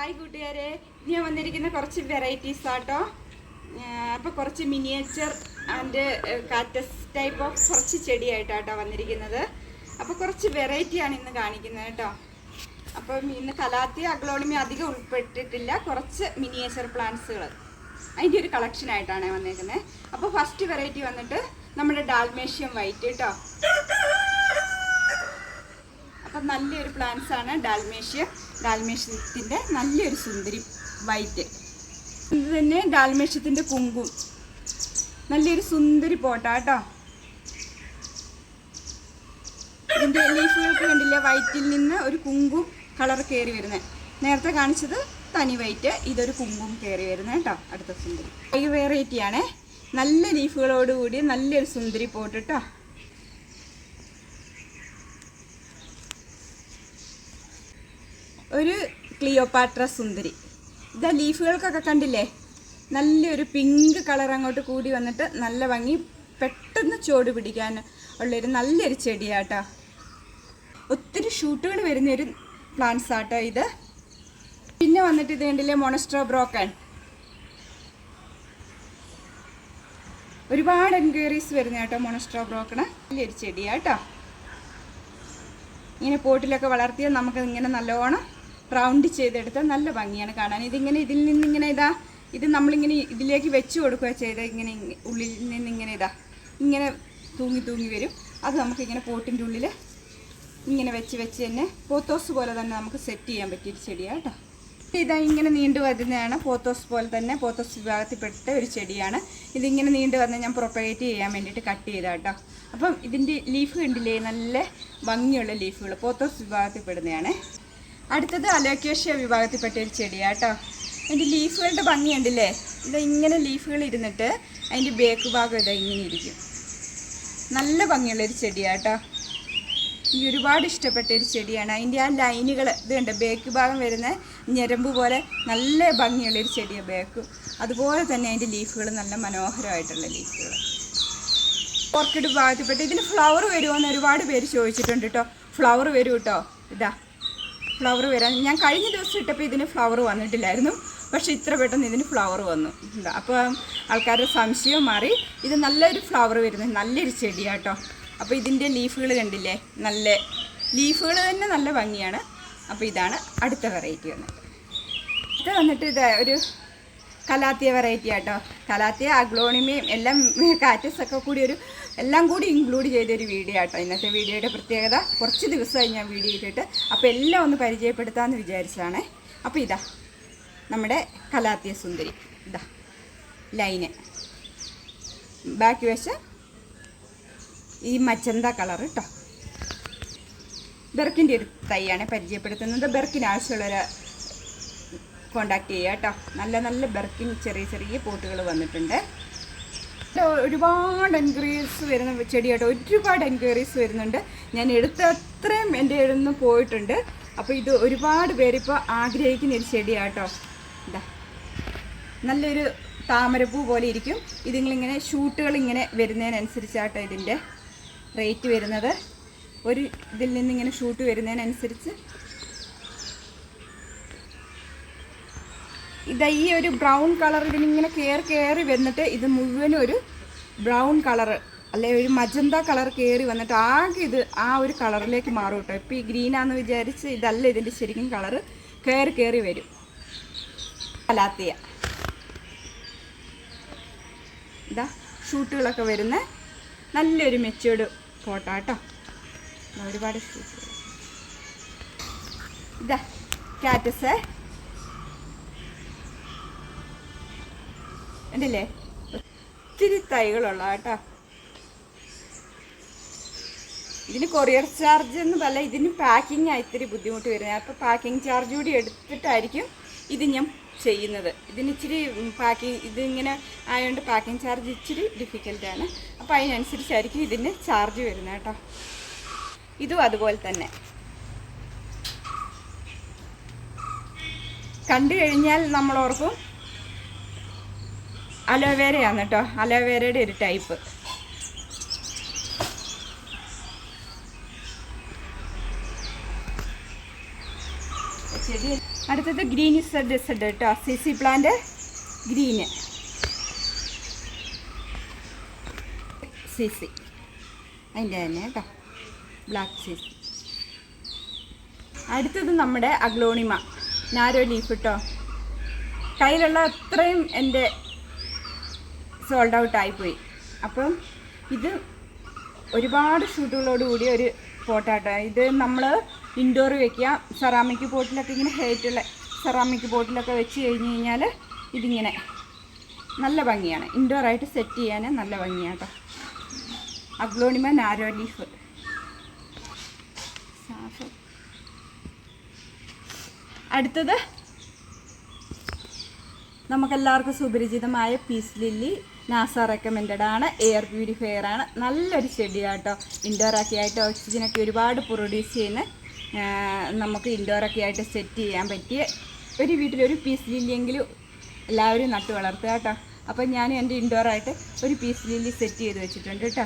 Hi കൂട്ടുകാരെ. ഞാൻ വന്നിരിക്കുന്ന കുറച്ച് വെറൈറ്റീസ് ആട്ടോ. അപ്പോൾ കുറച്ച് miniature and cactus type of കുറച്ച് ചെടിയായിട്ടാട്ടോ വന്നിരിക്കുന്നത്. അപ്പോൾ കുറച്ച് വെറൈറ്റിയാണ് ഇന്ന് കാണിക്കുന്നത് കേട്ടോ. അപ്പം ഇന്ന് കലാത്തി അഗ്ലോണിമി അധികം ഉൾപ്പെട്ടിട്ടില്ല. കുറച്ച് മിനിയേച്ചർ പ്ലാന്റ്സുകൾ അതിന്റെ ഒരു കളക്ഷൻ ആയിട്ടാണ് വന്നേക്കുന്നത് അപ്പോൾ ഫസ്റ്റ് വെറൈറ്റി വന്നിട്ട് നമ്മുടെ ഡാൽമേഷ്യം വൈറ്റ് കേട്ടോ. അപ്പം നല്ലൊരു പ്ലാന്റ്സാണ് ഡാൽമേഷ്യ ഡാൽമേഷ്യത്തിന്റെ നല്ലൊരു സുന്ദരി വൈറ്റ്. ഇത് തന്നെ ഡാൽമേഷ്യത്തിന്റെ കുങ്കും. നല്ലൊരു സുന്ദരി പോട്ടാ കേട്ടോ. ഇതിന്റെ ലീഫുകൾക്ക് കണ്ടില്ല? വൈറ്റിൽ നിന്ന് ഒരു കുങ്കും കളർ കയറി വരുന്നത് നേരത്തെ കാണിച്ചത് തനി വൈറ്റ് ഇതൊരു കുങ്കും കയറി വരുന്നത് കേട്ടോ അടുത്ത സുന്ദരി. ഈ വെറൈറ്റിയാണേ നല്ല ലീഫുകളോടുകൂടി നല്ലൊരു സുന്ദരി പോട്ട് കേട്ടോ. ഒരു ക്ലിയോപാട്ര സുന്ദരി. ഇതാ ലീഫുകൾക്കൊക്കെ കണ്ടില്ലേ? നല്ലൊരു പിങ്ക് കളർ അങ്ങോട്ട് കൂടി വന്നിട്ട് നല്ല ഭംഗി. പെട്ടെന്ന് ചോട് പിടിക്കാൻ ഉള്ളൊരു നല്ലൊരു ചെടിയാട്ടോ. ഒത്തിരി ഷൂട്ടുകൾ വരുന്നൊരു പ്ലാന്റ്സ് ആട്ടോ ഇത്. പിന്നെ വന്നിട്ട് ഇത് കണ്ടില്ലേ മൊണസ്ട്രോ ബ്രോക്കൺ. ഒരുപാട് എൻക്വയറീസ് വരുന്ന കേട്ടോ മൊണസ്ട്രോ ബ്രോക്കണ്. നല്ലൊരു ചെടിയാട്ടോ. ഇങ്ങനെ പോട്ടിലൊക്കെ വളർത്തിയാൽ നമുക്ക് ഇങ്ങനെ നല്ലോണം റൗണ്ട് ചെയ്തെടുത്താൽ നല്ല ഭംഗിയാണ് കാണാൻ. ഇതിങ്ങനെ ഇതിൽ നിന്നിങ്ങനെ ഇതാ ഇത് നമ്മളിങ്ങനെ ഇതിലേക്ക് വെച്ച് കൊടുക്കുക ചെയ്ത് ഇങ്ങനെ ഇങ്ങ- ഉള്ളിൽ നിന്നിങ്ങനെ ഇതാ ഇങ്ങനെ തൂങ്ങി തൂങ്ങി വരും. അത് നമുക്കിങ്ങനെ പോട്ടിന്റെ ഉള്ളിൽ ഇങ്ങനെ വെച്ച് വെച്ച് തന്നെ പോത്തോസ് പോലെ തന്നെ നമുക്ക് സെറ്റ് ചെയ്യാൻ പറ്റിയൊരു ചെടിയാണ് കേട്ടോ. ഇതാ ഇങ്ങനെ നീണ്ടു വരുന്നതാണ് പോത്തോസ് പോലെ തന്നെ പോത്തോസ് വിഭാഗത്തിൽപ്പെട്ട ഒരു ചെടിയാണ്. ഇതിങ്ങനെ നീണ്ടു വന്ന് ഞാൻ പ്രൊപ്പഗേറ്റ് ചെയ്യാൻ വേണ്ടിയിട്ട് കട്ട് ചെയ്താ കേട്ടോ. അപ്പം ഇതിന്റെ ലീഫ് കണ്ടില്ലേ നല്ല ഭംഗിയുള്ള ലീഫുകൾ പോത്തോസ് വിഭാഗത്തിൽപ്പെടുന്നതാണ്. അടുത്തത് അലോക്കേഷ്യ വിഭാഗത്തിൽപ്പെട്ട ഒരു ചെടിയാണ് കേട്ടോ അതിന്റെ ലീഫുകളുടെ ഭംഗി കണ്ടില്ലേ? ഇത് ഇങ്ങനെ ലീഫുകൾ ഇരുന്നിട്ട് അതിന്റെ ബേക്ക് ഭാഗം ഇതാ ഇങ്ങനെ ഇരിക്കും. നല്ല ഭംഗിയുള്ളൊരു ചെടിയാണ് കേട്ടോ ഈ ഒരുപാട് ഇഷ്ടപ്പെട്ട ഒരു ചെടിയാണ്. അതിന്റെ ആ ലൈനുകൾ ഇത് ബേക്ക് ഭാഗം വരുന്ന ഞരമ്പ് പോലെ നല്ല ഭംഗിയുള്ളൊരു ചെടിയാണ് ബേക്ക് അതുപോലെ തന്നെ അതിന്റെ ലീഫുകൾ നല്ല മനോഹരമായിട്ടുള്ള ലീഫുകൾ. ഓർക്കിഡ് ഭാഗത്തിൽപ്പെട്ട് ഇതിന് ഫ്ലവർ വരുമോ എന്ന് ഒരുപാട് പേര് ചോദിച്ചിട്ടുണ്ട് കേട്ടോ. ഫ്ലവർ വരും കേട്ടോ. ഇതാ. ഫ്ലവർ വരാൻ ഞാൻ കഴിഞ്ഞ ദിവസം ഇട്ടപ്പോൾ ഇതിന് ഫ്ലവർ വന്നിട്ടില്ലായിരുന്നു. പക്ഷേ ഇത്ര പെട്ടെന്ന് ഇതിന് ഫ്ലവർ വന്നു. അപ്പോൾ ആൾക്കാരുടെ സംശയം മാറി. ഇത് നല്ലൊരു ഫ്ലവർ വരുന്നത് നല്ലൊരു ചെടിയാട്ടോ. അപ്പോൾ ഇതിന്റെ ലീഫുകൾ കണ്ടില്ലേ? നല്ല ലീഫുകൾ തന്നെ നല്ല ഭംഗിയാണ്. അപ്പോൾ ഇതാണ് അടുത്ത വെറൈറ്റി വന്നത്. ഇത് വന്നിട്ട് ഇത് ഒരു കലാത്തിയ വെറൈറ്റി ആട്ടോ. കലാത്തിയ അഗ്ലോണിമയും എല്ലാം കാറ്റസൊക്കെ കൂടി ഒരു എല്ലാം കൂടി ഇൻക്ലൂഡ് ചെയ്തൊരു വീഡിയോ ആട്ടോ. ഇന്നത്തെ വീഡിയോയുടെ പ്രത്യേകത കുറച്ച് ദിവസമായി ഞാൻ വീഡിയോ ഇട്ടിട്ട് അപ്പോൾ എല്ലാം ഒന്ന് പരിചയപ്പെടുത്താമെന്ന് വിചാരിച്ചതാണ്. അപ്പോൾ ഇതാ നമ്മുടെ കലാത്തിയ സുന്ദരി. ഇതാ ലൈന് ബാക്ക് വശം ഈ മച്ചന്ത കളർ കേട്ടോ ബെർക്കിന്റെ ഒരു തൈയാണ് പരിചയപ്പെടുത്തുന്നത്. ബെർക്കിന് ആവശ്യമുള്ളൊരു കോണ്ടാക്ട് ചെയ്യുക കേട്ടോ നല്ല നല്ല ബെർക്കിൻ ചെറിയ ചെറിയ പോട്ടുകൾ വന്നിട്ടുണ്ട്. ഒരുപാട് എൻക്വയറീസ് വരുന്ന ചെടി കേട്ടോ ഒരുപാട് എൻക്വയറീസ് വരുന്നുണ്ട്. ഞാൻ എടുത്ത അത്രയും എന്റെ നിന്ന് പോയിട്ടുണ്ട്. അപ്പോൾ ഇത് ഒരുപാട് പേരിപ്പോൾ ആഗ്രഹിക്കുന്ന ഒരു ചെടിയാട്ടോ ഇതാ നല്ലൊരു താമരപ്പൂ പോലെ ഇരിക്കും. ഇതിങ്ങളിങ്ങനെ ഷൂട്ടുകൾ ഇങ്ങനെ വരുന്നതിനനുസരിച്ചാട്ടോ ഇതിന്റെ റേറ്റ് വരുന്നത്. ഒരു ഇതിൽ നിന്നിങ്ങനെ ഷൂട്ട് വരുന്നതിനനുസരിച്ച് ഇതാ ഈ ഒരു ബ്രൗൺ കളർ ഇതിനിങ്ങനെ കയറി കയറി വന്നിട്ട് ഇത് മുഴുവനും ഒരു ബ്രൗൺ കളർ അല്ലെ ഒരു മജന്ത കളർ കയറി വന്നിട്ട് ആകെ ഇത് ആ ഒരു കളറിലേക്ക് മാറും കേട്ടോ. ഇപ്പം ഈ ഗ്രീനാന്ന് വിചാരിച്ച് ഇതല്ല ഇതിന്റെ ശരിക്കും കളർ കയറി കയറി വരും. കലാത്തിയ ഇതാ ഷൂട്ടുകളൊക്കെ വരുന്ന നല്ലൊരു മെച്ചേർഡ് ഫോട്ടോ കേട്ടോ. ഒരുപാട് ഷൂട്ടുകൾ. ഇതാ കാറ്റസ് ഉണ്ടല്ലേ? ഒത്തിരി തൈകളുള്ള കേട്ടോ. ഇതിന് കൊറിയർ ചാർജ് എന്ന് പല ഇതിന് പാക്കിംഗ് ഇത്തിരി ബുദ്ധിമുട്ട് വരുന്നത്. അപ്പോൾ പാക്കിംഗ് ചാർജ് കൂടി എടുത്തിട്ടായിരിക്കും ഇത് ഞാൻ ചെയ്യുന്നത്. ഇതിന് ഇച്ചിരി പാക്കിംഗ് ഇതിങ്ങനെ ആയതുകൊണ്ട് പാക്കിംഗ് ചാർജ് ഇച്ചിരി ഡിഫിക്കൽട്ടാണ് അപ്പോൾ അതിനനുസരിച്ചായിരിക്കും ഇതിന് ചാർജ് വരുന്നത് കേട്ടോ. ഇതും അതുപോലെ തന്നെ. കണ്ടു കഴിഞ്ഞാൽ നമ്മൾ ഓർക്കും അലോവേരയാണ് കേട്ടോ അലോവേരയുടെ ഒരു ടൈപ്പ് അടുത്തത് ഗ്രീൻ ഇസഡ് ഇസഡ് കേട്ടോ Z Z plant green Z Z അതിന്റെ തന്നെ കേട്ടോ ബ്ലാക്ക് സി സി അടുത്തത് നമ്മുടെ അഗ്ലോണിമ. നാരോ ലീഫ് കേട്ടോ കയ്യിലുള്ള അത്രയും എന്റെ സോൾഡ് ഔട്ട് ആയിപ്പോയി. അപ്പം ഇത് ഒരുപാട് ഷൂട്ടുകളോട് കൂടിയ ഒരു പോട്ടാട്ടോ. ഇത് നമ്മൾ ഇൻഡോർ വെക്കുക. സെറാമിക് പോട്ടിലൊക്കെ ഇങ്ങനെ ഹൈറ്റുള്ള സെറാമിക് പോട്ടിലൊക്കെ വെച്ച് കഴിഞ്ഞ് കഴിഞ്ഞാൽ ഇതിങ്ങനെ നല്ല ഭംഗിയാണ്. ഇൻഡോർ ആയിട്ട് സെറ്റ് ചെയ്യാൻ നല്ല ഭംഗിയാട്ടോ. അഗ്ലോണിമ നാരോ ലീഫ് അടുത്തത് നമുക്കെല്ലാവർക്കും സുപരിചിതമായ പീസ് ലില്ലി നാസ റെക്കമെൻഡഡ് ആണ്. എയർ പ്യൂരിഫയർ ആണ്. നല്ലൊരു ചെടിയാട്ടോ. ഇൻഡോർ ഒക്കെ ആയിട്ട് ഓക്സിജനൊക്കെ ഒരുപാട് പ്രൊഡ്യൂസ് ചെയ്യുന്ന നമുക്ക് ഇൻഡോർ ഒക്കെ ആയിട്ട് സെറ്റ് ചെയ്യാൻ പറ്റിയ ഒരു വീട്ടിലൊരു പീസ് ലില്ലിയെങ്കിലും എല്ലാവരും നട്ടു വളർത്തുക കേട്ടോ. അപ്പോൾ ഞാൻ എന്റെ ഇൻഡോറായിട്ട് ഒരു പീസ് ലില്ലി സെറ്റ് ചെയ്ത് വെച്ചിട്ടുണ്ട് കേട്ടോ.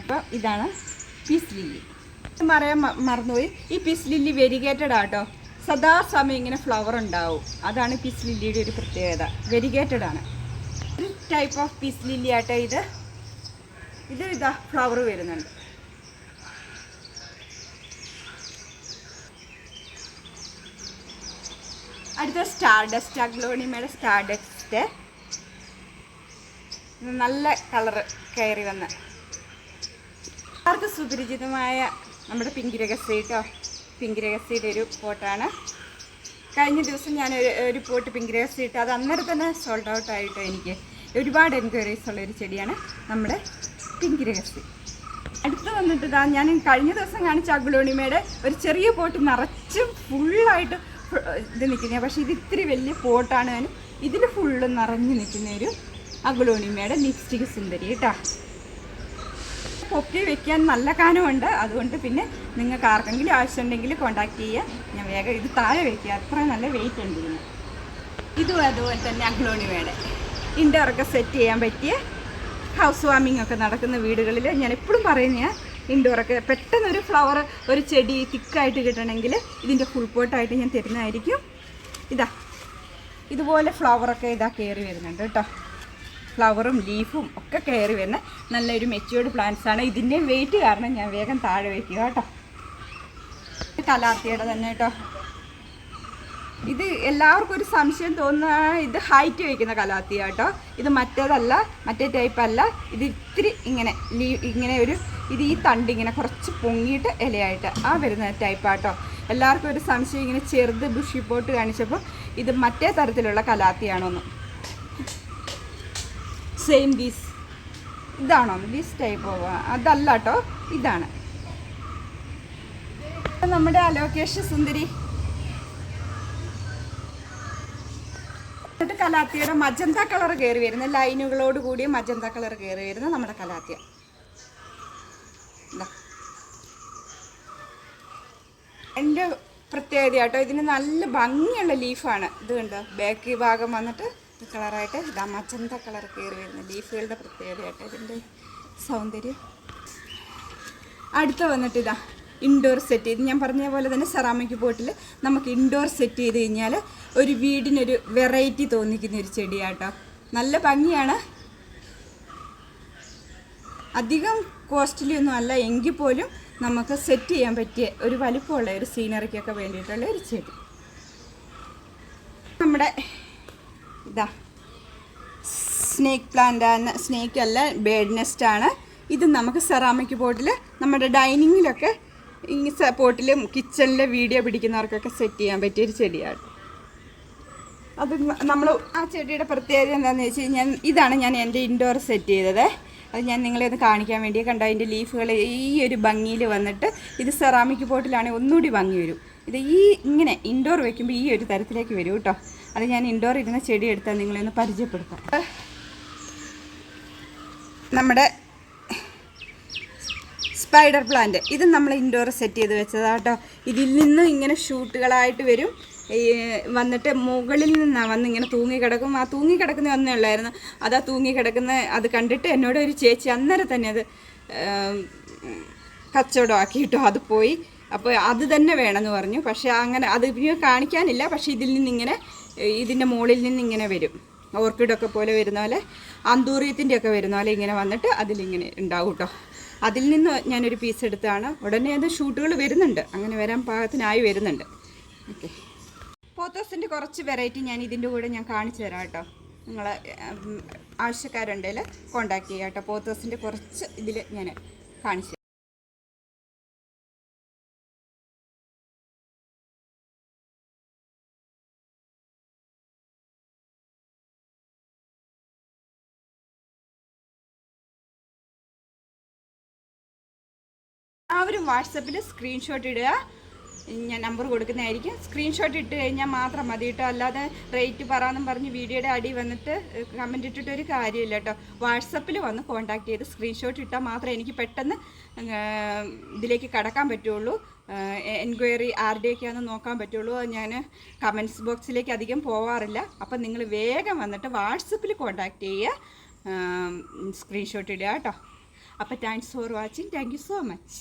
അപ്പോൾ ഇതാണ് പീസ് ലില്ലി പറയാൻ മറന്നുപോയി. ഈ പീസ് ലില്ലി വെരിഗേറ്റഡ് ആട്ടോ. സദാസമയം ഇങ്ങനെ ഫ്ലവർ ഉണ്ടാവും. അതാണ് പീസ് ലില്ലിയുടെ ഒരു പ്രത്യേകത. വെരിഗേറ്റഡ് ആണ്. ടൈപ്പ് ഓഫ് പീസ് ലില്ലി ആട്ടോ ഇത്. ഇത് ഇതാ ഫ്ലവർ വരുന്നുണ്ട്. അടുത്ത സ്റ്റാർ ഡസ്റ്റ് അഗ്ലോണിമയുടെ സ്റ്റാർ ഡസ്റ്റ് നല്ല കളർ കയറി വന്ന്. എല്ലാവർക്കും സുപരിചിതമായ നമ്മുടെ പിങ്ക് രഹസ്യ കേട്ടോ പിങ്ക് രഹസ്യയുടെ ഒരു പോട്ടാണ് കഴിഞ്ഞ ദിവസം ഞാൻ ഒരു ഒരു പോട്ട് പിങ്ക് രഹസ്യ ഇട്ട്. അത് അന്നേരം തന്നെ സോൾഡ് ഔട്ട് ആയിട്ടോ എനിക്ക്. ഒരുപാട് എൻക്വയറീസ് ഉള്ള ഒരു ചെടിയാണ് നമ്മുടെ പിങ്ക് രഹസ്യം. അടുത്ത് വന്നിട്ട് ഇതാ ഞാൻ കഴിഞ്ഞ ദിവസം കാണിച്ച അഗ്ലോണിമയുടെ ഒരു ചെറിയ പോട്ട് നിറച്ചും ഫുള്ളായിട്ട് ഇത് നിൽക്കുന്നത് പക്ഷേ ഇത് ഇത്തിരി വലിയ പോട്ടാണ് ഞാൻ. ഇതിൽ ഫുള്ള് നിറഞ്ഞു നിൽക്കുന്ന ഒരു അഗ്ലോണിമയുടെ ലിപ്സ്റ്റിക് സുന്ദരി കേട്ടോ. പൊക്കി വെക്കാൻ നല്ല കാനമുണ്ട് അതുകൊണ്ട് പിന്നെ നിങ്ങൾക്ക് ആർക്കെങ്കിലും ആവശ്യമുണ്ടെങ്കിൽ കോണ്ടാക്ട് ചെയ്യുക. ഞാൻ വേഗം ഇത് താഴെ വെക്കുക അത്ര നല്ല വെയിറ്റ് ഉണ്ട് ഇതും അതുപോലെ തന്നെ അഗ്ലോണിമയുടെ. ഇൻഡോറൊക്കെ സെറ്റ് ചെയ്യാൻ പറ്റിയ ഹൗസ് വാമിംഗ് ഒക്കെ നടക്കുന്ന വീടുകളിൽ ഞാൻ എപ്പോഴും പറയുന്ന ഇൻഡോറൊക്കെ പെട്ടെന്നൊരു ഫ്ലവർ ഒരു ചെടി തിക്കായിട്ട് കിട്ടണമെങ്കിൽ ഇതിന്റെ ഫുൾ പോട്ടായിട്ട് ഞാൻ തരുന്നതായിരിക്കും. ഇതാ ഇതുപോലെ ഫ്ലവറൊക്കെ ഇതാ കയറി വരുന്നുണ്ട് കേട്ടോ. ഫ്ലവറും ലീഫും ഒക്കെ കയറി വരുന്ന നല്ലൊരു മെച്യൂർഡ് പ്ലാന്റ്സ് ആണ്. ഇതിന്റെയും വെയിറ്റ് കാരണം ഞാൻ വേഗം താഴെ വയ്ക്കുക കേട്ടോ. കലാർത്തിയുടെ തന്നെ കേട്ടോ. ഇത് എല്ലാവർക്കും ഒരു സംശയം തോന്നുന്ന ഇത് ഹൈറ്റ് വയ്ക്കുന്ന കലാത്തിയ കേട്ടോ ഇത് മറ്റേതല്ല മറ്റേ ടൈപ്പ് അല്ല. ഇത് ഇത്തിരി ഇങ്ങനെ ലീ ഇങ്ങനെ ഒരു ഇത് ഈ തണ്ട് ഇങ്ങനെ കുറച്ച് പൊങ്ങിയിട്ട് ഇലയായിട്ട് ആ വരുന്ന ടൈപ്പാട്ടോ എല്ലാവർക്കും ഒരു സംശയം ഇങ്ങനെ ചെറുത് ബുഷി പോട്ട് കാണിച്ചപ്പോൾ ഇത് മറ്റേ തരത്തിലുള്ള കലാത്തിയാണോന്ന്. സെയിം ദീസ് ഇതാണോ? ദീസ് ടൈപ്പ് അതല്ല കേട്ടോ ഇതാണ്. നമ്മുടെ അലോക്കേഷ് സുന്ദരി എന്നിട്ട് കലാത്തിയുടെ മജന്ത കളർ കയറി വരുന്ന ലൈനുകളോട് കൂടിയ മജന്ത കളർ കയറി വരുന്ന നമ്മുടെ കലാത്തിയ. എന്റെ പ്രത്യേകത കേട്ടോ ഇതിന് നല്ല ഭംഗിയുള്ള ലീഫാണ്. ഇത് കണ്ടോ? ബാക്ക് ഭാഗം വന്നിട്ട് കളറായിട്ട് ഇതാ മജന്ത കളർ കയറി വരുന്ന ലീഫുകളുടെ പ്രത്യേകത കേട്ടോ ഇതിന്റെ സൗന്ദര്യം. അടുത്ത വന്നിട്ട് ഇതാ ഇൻഡോർ സെറ്റ് ചെയ്ത്. ഞാൻ പറഞ്ഞ പോലെ തന്നെ സെറാമിക് പോട്ടിൽ നമുക്ക് ഇൻഡോർ സെറ്റ് ചെയ്ത് കഴിഞ്ഞാൽ ഒരു വീടിനൊരു വെറൈറ്റി തോന്നിക്കുന്ന ഒരു ചെടിയാട്ടോ. നല്ല ഭംഗിയാണ്. അധികം കോസ്റ്റ്ലി ഒന്നും അല്ല. എങ്കിൽ പോലും നമുക്ക് സെറ്റ് ചെയ്യാൻ പറ്റിയ ഒരു വലിപ്പമുള്ള ഒരു സീനറിക്കൊക്കെ വേണ്ടിയിട്ടുള്ള ഒരു ചെടി. നമ്മുടെ ഇതാ സ്നേക്ക് പ്ലാന്റ് ആണ്. സ്നേക്ക് അല്ല ബേഡ് നെസ്റ്റ് ആണ്. ഇത് നമുക്ക് സെറാമിക് ബോട്ടിൽ നമ്മുടെ ഡൈനിങ്ങിലൊക്കെ ഈ പോട്ടിലും കിച്ചണിലെ വീഡിയോ പിടിക്കുന്നവർക്കൊക്കെ സെറ്റ് ചെയ്യാൻ പറ്റിയ ഒരു ചെടിയാണ്. അത് നമ്മൾ ആ ചെടിയുടെ പ്രത്യേകത എന്താണെന്ന് വെച്ച് കഴിഞ്ഞാൽ ഇതാണ് ഞാൻ എന്റെ ഇൻഡോർ സെറ്റ് ചെയ്തത്. അത് ഞാൻ നിങ്ങളെ ഒന്ന് കാണിക്കാൻ വേണ്ടി കണ്ട? അതിന്റെ ലീഫുകൾ ഈ ഒരു ഭംഗിയിൽ വന്നിട്ട് ഇത് സെറാമിക് പോട്ടിലാണെങ്കിൽ ഒന്നുകൂടി ഭംഗി വരും. ഇത് ഈ ഇങ്ങനെ ഇൻഡോർ വെക്കുമ്പോൾ ഈ ഒരു തരത്തിലേക്ക് വരും കേട്ടോ. അത് ഞാൻ ഇൻഡോർ ഇരുന്ന ചെടി എടുത്താൽ നിങ്ങളെ ഒന്ന് പരിചയപ്പെടുത്താം. നമ്മുടെ സ്പൈഡർ പ്ലാന്റ്. ഇത് നമ്മൾ ഇൻഡോർ സെറ്റ് ചെയ്ത് വെച്ചതാണ് കേട്ടോ ഇതിൽ നിന്ന് ഇങ്ങനെ ഷൂട്ടുകളായിട്ട് വരും. വന്നിട്ട് മുകളിൽ നിന്നാണ് വന്ന് ഇങ്ങനെ തൂങ്ങി കിടക്കും. ആ തൂങ്ങി കിടക്കുന്ന ഒന്നേ ഉള്ളായിരുന്നു. അതാ തൂങ്ങി കിടക്കുന്ന അത് കണ്ടിട്ട് എന്നോട് ഒരു ചേച്ചി അന്നേരം തന്നെ അത് കച്ചവടമാക്കി അത് പോയി. അപ്പോൾ അത് തന്നെ വേണമെന്ന് പറഞ്ഞു. പക്ഷേ അങ്ങനെ അത് ഇനി കാണിക്കാനില്ല. പക്ഷേ ഇതിൽ നിന്നിങ്ങനെ ഇതിന്റെ മുകളിൽ നിന്നിങ്ങനെ വരും. ഓർക്കിഡൊക്കെ പോലെ വരുന്ന പോലെ അന്തൂറിയത്തിന്റെ ഒക്കെ വരുന്ന പോലെ ഇങ്ങനെ വന്നിട്ട് അതിലിങ്ങനെ ഉണ്ടാവും കേട്ടോ അതിൽ നിന്ന് ഞാനൊരു പീസ് എടുത്താണ്. ഉടനെ അത് ഷൂട്ടുകൾ വരുന്നുണ്ട്. അങ്ങനെ വരാൻ പാകത്തിനായി വരുന്നുണ്ട്. ഓക്കെ പോത്തോസിന്റെ കുറച്ച് വെറൈറ്റി ഞാൻ ഇതിന്റെ കൂടെ ഞാൻ കാണിച്ചു തരാം കേട്ടോ. നിങ്ങൾ ആവശ്യക്കാരുണ്ടെങ്കിൽ കോണ്ടാക്ട് ചെയ്യാം കേട്ടോ. പോത്തോസിന്റെ കുറച്ച് ഇതിൽ ഞാൻ കാണിച്ചു എല്ലാവരും വാട്സപ്പിൽ സ്ക്രീൻഷോട്ട് ഇടുക. ഞാൻ നമ്പർ കൊടുക്കുന്നതായിരിക്കും. സ്ക്രീൻഷോട്ട് ഇട്ട് കഴിഞ്ഞാൽ മാത്രം മതി കേട്ടോ. അല്ലാതെ റേറ്റ് പറയാമെന്നും പറഞ്ഞ് വീഡിയോയുടെ അടി വന്നിട്ട് കമന്റ് ഇട്ടിട്ട് ഒരു കാര്യമില്ല കേട്ടോ. വാട്സപ്പിൽ വന്ന് കോൺടാക്ട് ചെയ്ത് സ്ക്രീൻഷോട്ട് ഇട്ടാൽ മാത്രമേ എനിക്ക് പെട്ടെന്ന് ഇതിലേക്ക് കടക്കാൻ പറ്റുള്ളൂ. എൻക്വയറി ആരുടെയൊക്കെയാണെന്ന് നോക്കാൻ പറ്റുള്ളൂ. ഞാൻ കമൻസ് ബോക്സിലേക്ക് അധികം പോവാറില്ല. അപ്പം നിങ്ങൾ വേഗം വന്നിട്ട് വാട്സപ്പിൽ കോൺടാക്ട് ചെയ്യുക സ്ക്രീൻഷോട്ട് ഇടുക കേട്ടോ. അപ്പോൾ thanks for watching thank so much